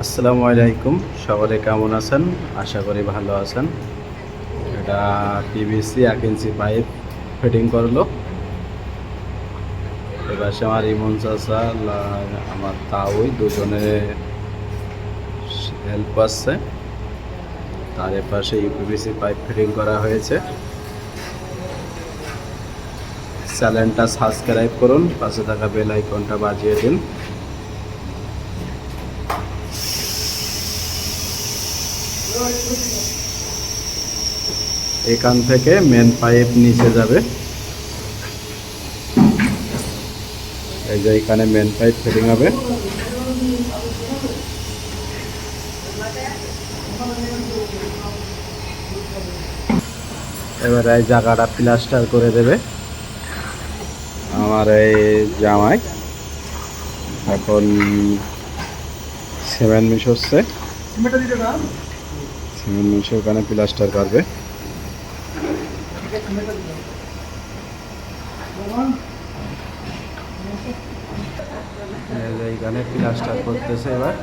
আসসালামু আলাইকুম। সকলে কেমন আছেন? আশা করি ভালো আছেন। এটা পিভিসি এক ইঞ্চি পাইপ ফিটিং করল। এবার সে আমার ইমন চাষা আমার তাওই দুজনে হেল্প আসছে তার পাশে ইউপিভিসি পাইপ ফিটিং করা হয়েছে। চ্যানেলটা সাবস্ক্রাইব করুন, পাশে থাকা বেল আইকনটা বাজিয়ে দিন। এখান থেকে মেন পাইপ নিচে যাবে। এই যে এখানে মেন পাইপ ফিটিং হবে। এবার এই জায়গাটা প্লাস্টার করে দেবে। আমার এই জামাই এখন সেভেন মিশ হচ্ছে সিমেন্ট ওখানে প্লাস্টার এইখানে প্লাস্টার করতেছে এবার।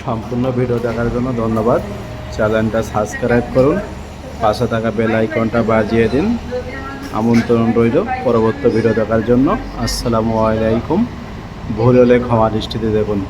সম্পূর্ণ ভিডিও দেখার জন্য ধন্যবাদ। চ্যানেলটা সাবস্ক্রাইব করুন, পাশে থাকা বেল আইকনটা বাজিয়ে দিন। আমন্ত্রণ রইল পরবর্তী ভিডিও দেখার জন্য। আসসালামু আলাইকুম। ভুল হলে ক্ষমা দৃষ্টিতে দেখুন।